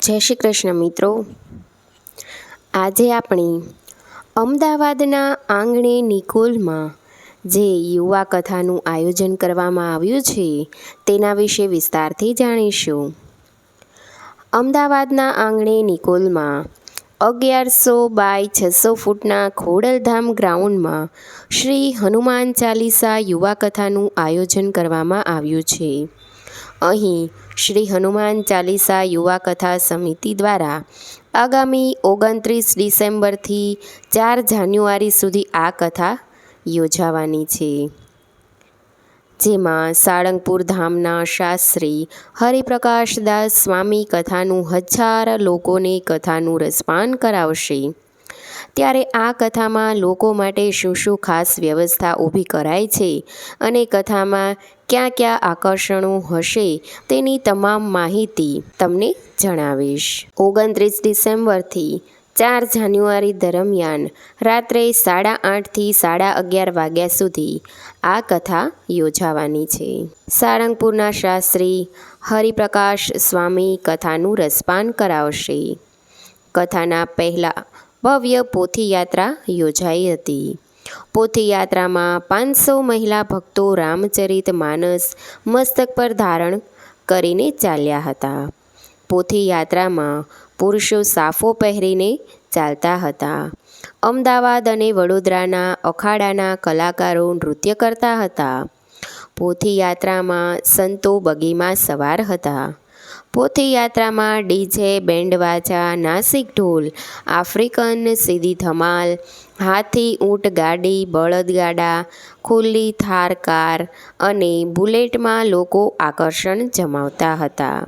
જય શ્રી કૃષ્ણ મિત્રો. આજે આપણે અમદાવાદના આંગણે નિકોલમાં જે યુવા કથાનું આયોજન કરવામાં આવ્યું છે, તેના વિશે વિસ્તારથી જાણીશું. અમદાવાદના આંગણે નિકોલમાં અગિયારસો બાય છસો ફૂટના ખોડલધામ ગ્રાઉન્ડમાં શ્રી હનુમાન ચાલીસા યુવા કથાનું આયોજન કરવામાં આવ્યું છે. અહીં શ્રી હનુમાન ચાલીસા યુવા કથા સમિતિ દ્વારા આગામી ઓગણત્રીસ ડિસેમ્બરથી ચાર જાન્યુઆરી સુધી આ કથા યોજાવાની છે. જેમાં સાળંગપુર ધામના શાસ્ત્રી હરિપ્રકાશદાસ સ્વામી કથાનું હજાર લોકોને કથાનું રસપાન કરાવશે. ત્યારે આ કથામાં લોકો માટે શું શું ખાસ વ્યવસ્થા ઊભી કરાય છે અને કથામાં ક્યાં ક્યાં આકર્ષણો હશે તેની તમામ માહિતી તમને જણાવીશ. ઓગણત્રીસ ડિસેમ્બરથી ચાર જાન્યુઆરી દરમિયાન રાત્રે સાડા આઠથી સાડા અગિયાર વાગ્યા સુધી આ કથા યોજાવાની છે. સારંગપુરના શાસ્ત્રી હરિપ્રકાશ સ્વામી કથાનું રસપાન કરાવશે. કથાના પહેલાં ભવ્ય પોથીયાત્રા યોજાઈ હતી. પોથીયાત્રામાં પાંચસો મહિલા ભક્તો રામચરિત માનસ મસ્તક પર ધારણ કરીને ચાલ્યા હતા. પોથીયાત્રામાં પુરુષો સાફો પહેરીને ચાલતા હતા. અમદાવાદ અને વડોદરાના અખાડાના કલાકારો નૃત્ય કરતા હતા. પોથીયાત્રામાં સંતો બગીમાં સવાર હતા. પોથીયાત્રામાં ડીજે, બેન્ડવાજા, નાસિક ઢોલ, આફ્રિકન સીધી ધમાલ, હાથી, ઊંટ ગાડી, બળદગાડા, ખુલ્લી થાર કાર અને બુલેટમાં લોકો આકર્ષણ જમાવતા હતા.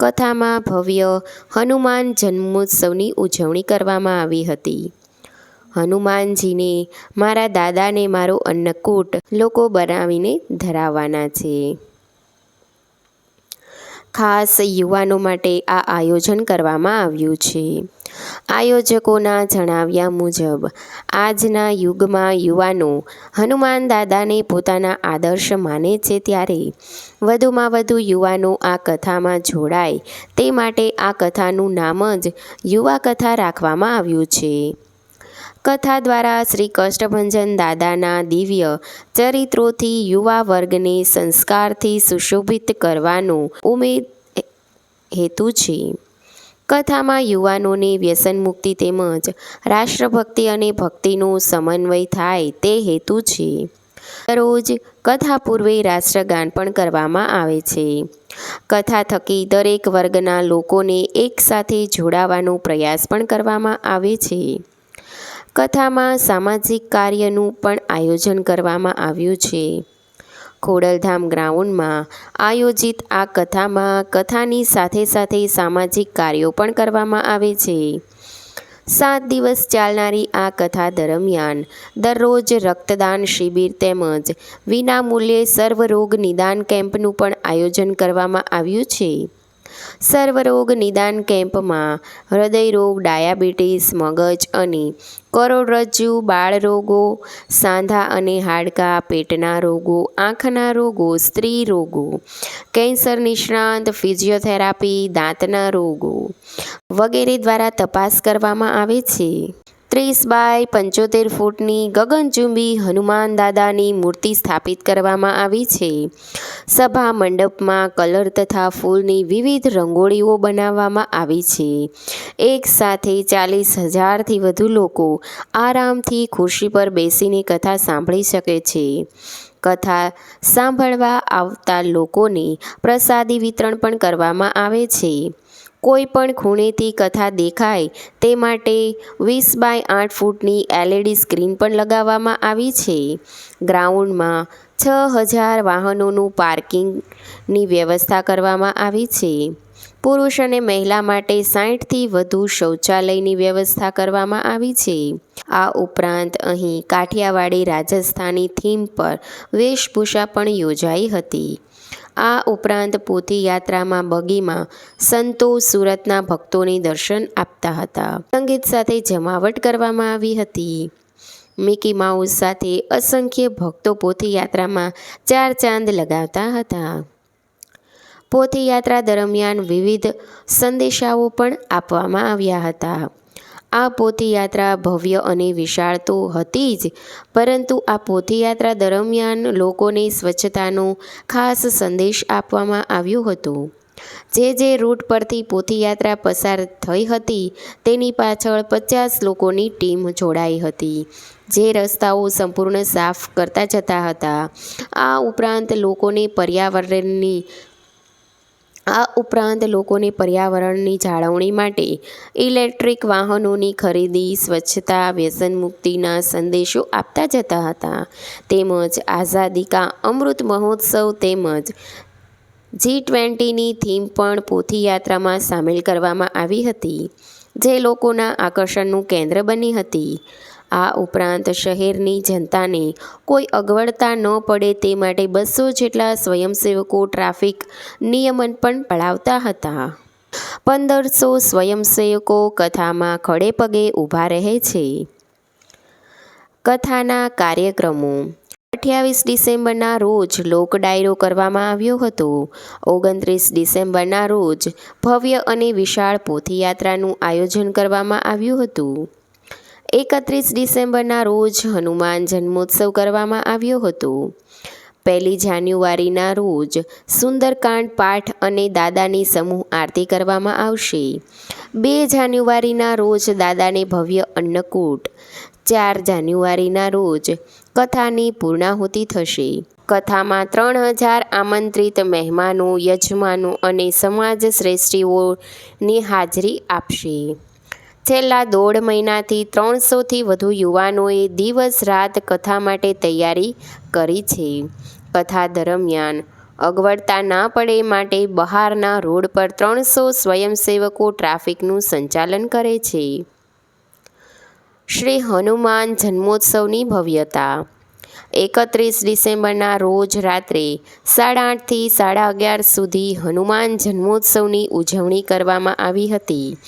કથામાં ભવ્ય હનુમાન જન્મોત્સવની ઉજવણી કરવામાં આવી હતી. હનુમાનજીને, મારા દાદાને મારો અન્નકૂટ લોકો બનાવીને ધરાવવાના છે. ખાસ યુવાનો માટે આ આયોજન કરવામાં આવ્યું છે. આયોજકોના જણાવ્યા મુજબ, આજના યુગમાં યુવાનો હનુમાન દાદાને પોતાના આદર્શ માને છે ત્યારે વધુમાં વધુ યુવાનો આ કથામાં જોડાય. તે માટે આ કથાનું નામ જ યુવા કથા રાખવામાં આવ્યું છે. કથા દ્વારા શ્રી કષ્ટભંજન દાદાના દિવ્ય ચરિત્રોથી યુવા વર્ગને સંસ્કારથી સુશોભિત કરવાનો ઉમેદ હેતુ છે. કથામાં યુવાનોને વ્યસન મુક્તિ તેમજ રાષ્ટ્રભક્તિ અને ભક્તિનો સમન્વય થાય તે હેતુ છે. દરરોજ કથા પૂર્વે રાષ્ટ્રગાન પણ કરવામાં આવે છે. કથા થકી દરેક વર્ગના લોકોને એકસાથે જોડાવાનો પ્રયાસ પણ કરવામાં આવે છે. કથામાં સામાજિક કાર્યનું પણ આયોજન કરવામાં આવ્યું છે. ખોડલધામ ગ્રાઉન્ડમાં આયોજિત આ કથામાં કથાની સાથે સાથે સામાજિક કાર્યો પણ કરવામાં આવે છે. સાત દિવસ ચાલનારી આ કથા દરમિયાન દરરોજ રક્તદાન શિબિર તેમજ વિનામૂલ્યે સર્વરોગ નિદાન કેમ્પનું પણ આયોજન કરવામાં આવ્યું છે. સર્વરોગ નિદાન કેમ્પમાં હૃદયરોગ, ડાયાબિટીસ, મગજ અને કરોડરજ્જુ બાળરોગો, સાંધા અને હાડકાં, પેટના રોગો, આંખના રોગો, સ્ત્રી રોગો, કેન્સર નિષ્ણાંત, ફિઝિયોથેરાપી, દાંતના રોગો વગેરે દ્વારા તપાસ કરવામાં આવે છે. ત્રીસ બાય પંચોતેર ફૂટની ગગનચુંબી હનુમાન દાદાની મૂર્તિ સ્થાપિત કરવામાં આવી છે. સભા મંડપમાં કલર તથા ફૂલની વિવિધ રંગોળીઓ બનાવવામાં આવી છે. એક સાથે ચાલીસ હજારથી વધુ લોકો આરામથી ખુરશી પર બેસીને કથા સાંભળી શકે છે. કથા સાંભળવા આવતા લોકોને પ્રસાદી વિતરણ પણ કરવામાં આવે છે. કોઈ પણ ખૂણેથી કથા દેખાય તે માટે વીસ બાય આઠ ફૂટની એલઈડી સ્ક્રીન પણ લગાવવામાં આવી છે. ગ્રાઉન્ડમાં છ હજાર વાહનોનું પાર્કિંગની વ્યવસ્થા કરવામાં આવી છે. પુરુષ અને મહિલા માટે સાઠથી વધુ શૌચાલયની વ્યવસ્થા કરવામાં આવી છે. આ ઉપરાંત અહીં કાઠિયાવાડી રાજસ્થાની થીમ પર વેશભૂષા પણ યોજાઈ હતી. આ ઉપરાંત પોથીયાત્રામાં બગીમાં સંતો સુરતના ભક્તોને દર્શન આપતા હતા. સંગીત સાથે જમાવટ કરવામાં આવી હતી. મિકી માઉસ સાથે અસંખ્ય ભક્તો પોથીયાત્રામાં ચાર ચાંદ લગાવતા હતા. પોથીયાત્રા દરમિયાન વિવિધ સંદેશાઓ પણ આપવામાં આવ્યા હતા. આ પોથીયાત્રા ભવ્ય અને વિશાળ તો હતી જ, પરંતુ આ પોથીયાત્રા દરમિયાન લોકોને સ્વચ્છતાનો ખાસ સંદેશ આપવામાં આવ્યો હતો. જે જે રૂટ પરથી પોથીયાત્રા પસાર થઈ હતી, તેની પાછળ પચાસ લોકોની ટીમ જોડાઈ હતી, જે રસ્તાઓ સંપૂર્ણ સાફ કરતા જતા હતા. આ ઉપરાંત લોકોને પર્યાવરણની આ ઉપરાંત લોકોને પર્યાવરણની જાળવણી માટે ઇલેક્ટ્રિક વાહનોની ખરીદી, સ્વચ્છતા, વ્યસન મુક્તિના સંદેશો આપતા જતા હતા. તેમજ આઝાદી કા અમૃત મહોત્સવ તેમજ જી ટ્વેન્ટીની થીમ પણ પોથીયાત્રામાં સામેલ કરવામાં આવી હતી, જે લોકોના આકર્ષણનું કેન્દ્ર બની હતી. આ ઉપરાંત શહેરની જનતાને કોઈ અગવડતા ન પડે તે માટે બસો જેટલા સ્વયંસેવકો ટ્રાફિક નિયમન પણ પડાવતા હતા. પંદરસો સ્વયંસેવકો કથામાં ખડે પગે ઊભા રહે છે. કથાના કાર્યક્રમો. અઠ્યાવીસ ડિસેમ્બરના રોજ લોક ડાયરો કરવામાં આવ્યો હતો. ઓગણત્રીસ ડિસેમ્બરના રોજ ભવ્ય અને વિશાળ પોથીયાત્રાનું આયોજન કરવામાં આવ્યું હતું. એકત્રીસ ડિસેમ્બરના રોજ હનુમાન જન્મોત્સવ કરવામાં આવ્યો હતો. પહેલી જાન્યુઆરીના રોજ સુંદરકાંડ પાઠ અને દાદાની સમૂહ આરતી કરવામાં આવશે. બે જાન્યુઆરીના રોજ દાદાને ભવ્ય અન્નકૂટ. ચાર જાન્યુઆરીના રોજ કથાની પૂર્ણાહુતિ થશે. કથામાં ત્રણ હજાર આમંત્રિત મહેમાનો, યજમાનો અને સમાજ શ્રેષ્ઠીઓની હાજરી આપશે. છેલ્લા દોઢ મહિનાથી ત્રણસોથી વધુ યુવાનોએ દિવસ રાત કથા માટે તૈયારી કરી છે. કથા દરમિયાન અગવડતા ના પડે માટે બહારના રોડ પર ત્રણસો સ્વયંસેવકો ટ્રાફિકનું સંચાલન કરે છે. શ્રી હનુમાન જન્મોત્સવની ભવ્યતા એકત્રીસ ડિસેમ્બરના રોજ રાત્રે સાડા આઠથી સાડા અગિયાર સુધી હનુમાન જન્મોત્સવની ઉજવણી કરવામાં આવી હતી,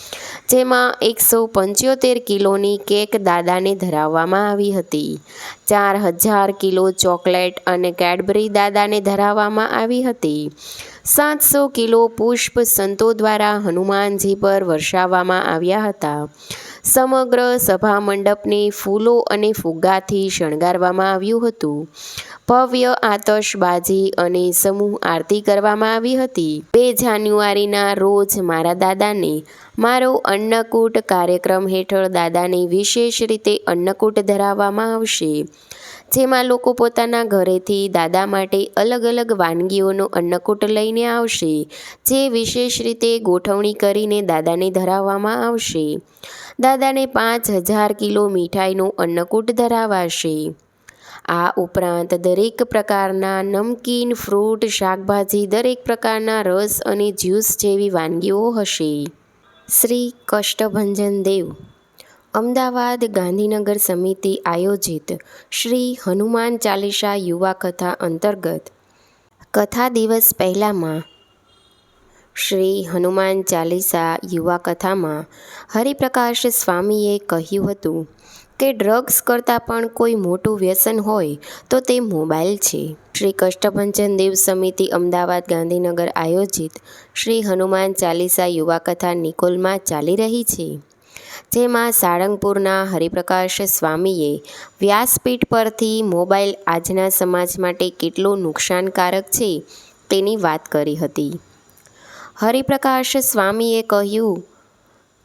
જેમાં એકસો પંચોતેર કિલોની કેક દાદાને ધરાવવામાં આવી હતી, ચાર હજાર કિલો ચોકલેટ અને કેડબરી દાદાને ધરાવવામાં આવી હતી, સાતસો કિલો પુષ્પ સંતો દ્વારા હનુમાનજી પર વર્ષાવવામાં આવ્યા હતા. સમગ્ર સભા મંડપને ફૂલો અને ફુગ્ગાથી શણગારવામાં આવ્યું હતું. ભવ્ય આતશબાજી અને સમૂહ આરતી કરવામાં આવી હતી. બે જાન્યુઆરીના રોજ મારા દાદાને મારો અન્નકૂટ કાર્યક્રમ હેઠળ દાદાને વિશેષ રીતે અન્નકૂટ ધરાવવામાં આવશે. જેમાં લોકો પોતાના ઘરેથી દાદા માટે અલગ અલગ વાનગીઓનો અન્નકૂટ લઈને આવશે, જે વિશેષ રીતે ગોઠવણી કરીને દાદાને ધરાવવામાં આવશે. દાદાને પાંચ હજાર કિલો મીઠાઈનો અન્નકૂટ ધરાવાશે. આ ઉપરાંત દરેક પ્રકારના નમકીન, ફ્રૂટ, શાકભાજી, દરેક પ્રકારના રસ અને જ્યુસ જેવી વાનગીઓ હશે. શ્રી કષ્ટભંજન દેવ, અમદાવાદ ગાંધીનગર સમિતિ આયોજિત શ્રી હનુમાન ચાલીસા યુવા કથા અંતર્ગત કથા દિવસ પહેલાંમાં શ્રી હનુમાન ચાલીસા યુવા કથામાં હરિપ્રકાશ સ્વામીએ કહ્યું હતું કે ડ્રગ્સ કરતાં પણ કોઈ મોટું વ્યસન હોય તો તે મોબાઈલ છે. શ્રી કષ્ટભંજન દેવ સમિતિ અમદાવાદ ગાંધીનગર આયોજિત શ્રી હનુમાન ચાલીસા યુવા કથા નિકોલમાં ચાલી રહી છે. જેમાં સાળંગપુરના હરિપ્રકાશ સ્વામીએ વ્યાસપીઠ પરથી મોબાઈલ આજના સમાજ માટે કેટલું નુકસાનકારક છે તેની વાત કરી હતી. હરિપ્રકાશ સ્વામીએ કહ્યું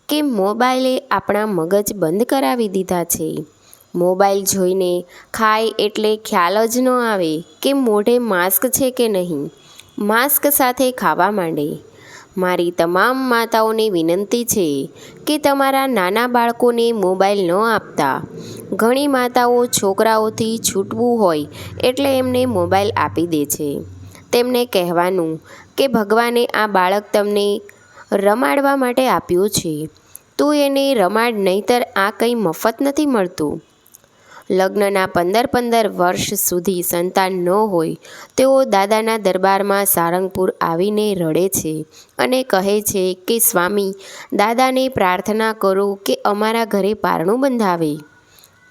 કે મોબાઈલે આપણા મગજ બંધ કરાવી દીધા છે. મોબાઈલ જોઈને ખાય એટલે ખ્યાલ જ ન આવે કે મોઢે માસ્ક છે કે નહીં. માસ્ક સાથે ખાવા માંડે. મારી તમામ માતાઓને વિનંતી છે કે તમારા નાના બાળકોને મોબાઈલ ન આપતા. ઘણી માતાઓ છોકરાઓથી છૂટવું હોય એટલે એમને મોબાઈલ આપી દે છે. તેમને કહેવાનું કે ભગવાને આ બાળક તમને રમાડવા માટે આપ્યું છે. તું એને રમાડ, નહીંતર આ કંઈ મફત નથી મળતું. લગ્નના પંદર પંદર વર્ષ સુધી સંતાન ન હોય, તેઓ દાદાના દરબારમાં સારંગપુર આવીને રડે છે અને કહે છે કે, સ્વામી, દાદાને પ્રાર્થના કરો કે અમારા ઘરે પારણું બંધાવે.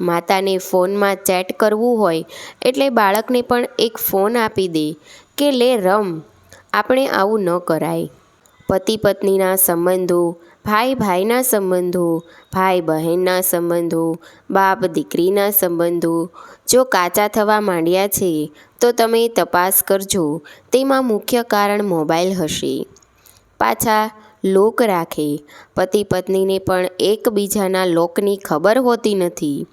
માતાને ફોનમાં ચેટ કરવું હોય એટલે બાળકને પણ એક ફોન આપી દે કે, લે, રમ. આપણે આવું ન કરાય. પતિ પત્નીના સંબંધો, ભાઈ ભાઈના સંબંધો, ભાઈ બહેનના સંબંધો, બાપ દીકરીના સંબંધો, જો કાચા થવા માંડ્યા છે, તો તમે તપાસ કરજો. તેમાં મુખ્ય કારણ મોબાઈલ હશે. પાછા લોક રાખે. પતિ પત્નીને પણ એકબીજાના લોકની ખબર હોતી નથી.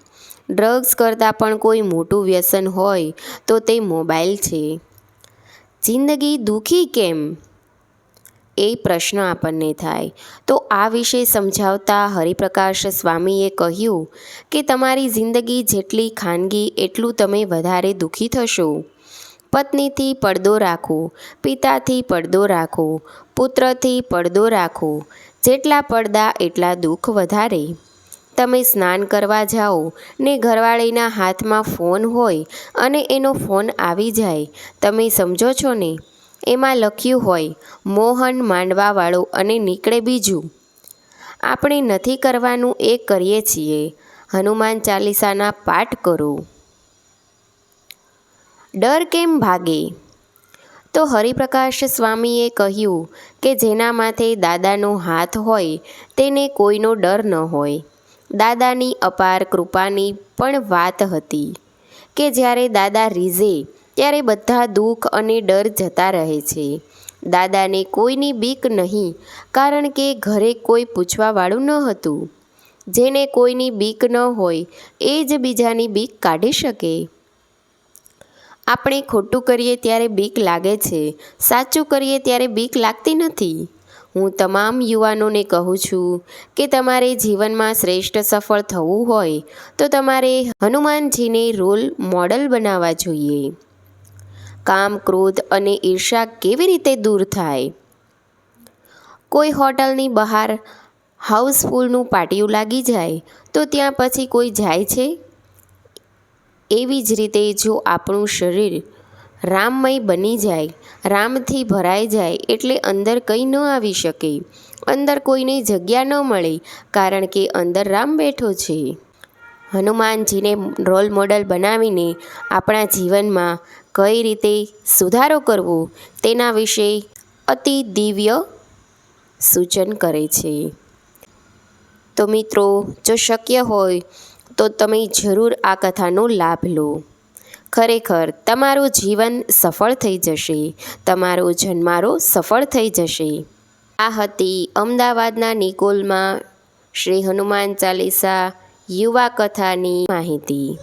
ડ્રગ્સ કરતાં પણ કોઈ મોટું વ્યસન હોય તો તે મોબાઈલ છે. જિંદગી દુઃખી કેમ? એ પ્રશ્ન આપણને થાય. તો આ વિશે સમજાવતા હરિપ્રકાશ સ્વામીએ કહ્યું કે તમારી જિંદગી જેટલી ખાનગી, એટલું તમે વધારે દુઃખી થશો. પત્નીથી પડદો રાખો, પિતાથી પડદો રાખો, પુત્રથી પડદો રાખો. જેટલા પડદા, એટલા દુઃખ વધારે. તમે સ્નાન કરવા જાઓ ને ઘરવાળીના હાથમાં ફોન હોય અને એનો ફોન આવી જાય, તમે સમજો છો ને? એમાં લખ્યું હોય, મોહન માંડવાવાળો અને નીકળે બીજું. આપણે નથી કરવાનું એ કરીએ છીએ. હનુમાન ચાલીસાના પાઠ કરો. ડર કેમ ભાગે? તો હરિપ્રકાશ સ્વામીએ કહ્યું કે જેના માથે દાદાનો હાથ હોય, તેને કોઈનો ડર ન હોય. દાદાની અપાર કૃપાની પણ વાત હતી કે જ્યારે દાદા રીઝે, ત્યારે બધા દુઃખ અને ડર જતા રહે છે. દાદાને કોઈની બીક નહીં, કારણ કે ઘરે કોઈ પૂછવાવાળું ન હતું. જેને કોઈની બીક ન હોય, એ જ બીજાની બીક કાઢી શકે. આપણે ખોટું કરીએ ત્યારે બીક લાગે છે, સાચું કરીએ ત્યારે બીક લાગતી નથી. હું તમામ યુવાનોને કહું છું કે તમારે જીવનમાં શ્રેષ્ઠ સફળ થવું હોય તો તમારે હનુમાનજીને રોલ મોડલ બનાવવા જોઈએ. કામ ક્રોધ અને ઈર્ષા કેવી રીતે દૂર થાય? કોઈ હોટલની બહાર હાઉસફુલનું પાટિયું લાગી જાય તો ત્યાં પછી કોઈ જાય છે? એવી જ રીતે જો આપણું શરીર રામમય બની જાય, રામથી ભરાઈ જાય એટલે અંદર કંઈ ન આવી શકે. અંદર કોઈને જગ્યા ન મળે કારણ કે અંદર રામ બેઠો છે. હનુમાનજીને રોલ મોડલ બનાવીને આપણા જીવનમાં કઈ રીતે સુધારો કરવો તેના વિશે અતિ દિવ્ય સૂચન કરે છે. તો મિત્રો, જો શક્ય હોય તો તમે જરૂર આ કથાનો લાભ લો. ખરેખર તમારું જીવન સફળ થઈ જશે. તમારો જન્મારો સફળ થઈ જશે. આ હતી અમદાવાદના નિકોલમાં શ્રી હનુમાન ચાલીસા યુવા કથાની માહિતી.